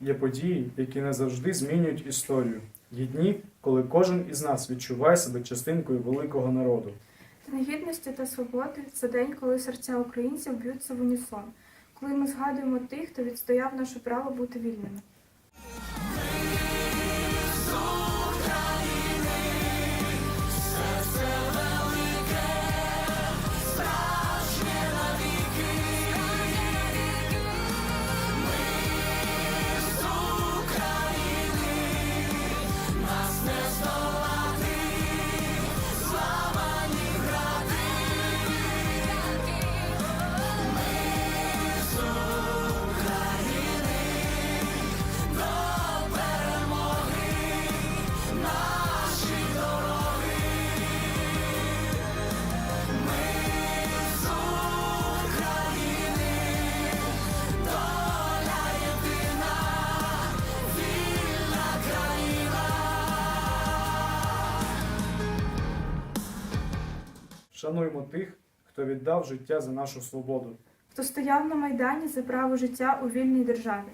Є події, які не завжди змінюють історію. Є дні, коли кожен із нас відчуває себе частинкою великого народу. День гідності та свободи це день, коли серця українців б'ються в унісон, коли ми згадуємо тих, хто відстояв наше право бути вільними. Шануймо тих, хто віддав життя за нашу свободу. Хто стояв на майдані за право життя у вільній державі.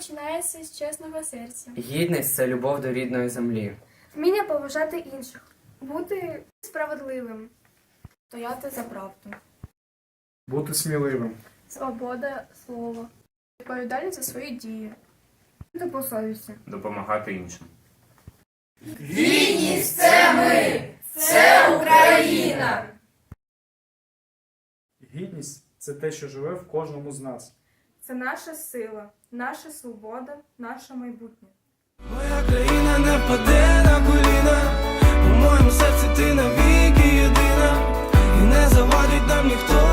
Починається з чесного серця. Гідність це любов до рідної землі. Вміння поважати інших, бути справедливим, стояти за правду. Бути сміливим. Свобода слова. Відповідальність за свої дії. По совісті. допомагати іншим. Гідність це те, що живе в кожному з нас. Це наша сила, наша свобода, наше майбутнє. Моя країна не впаде на коліна. У моєму серці ти навіки єдина. І не завадить нам ніхто.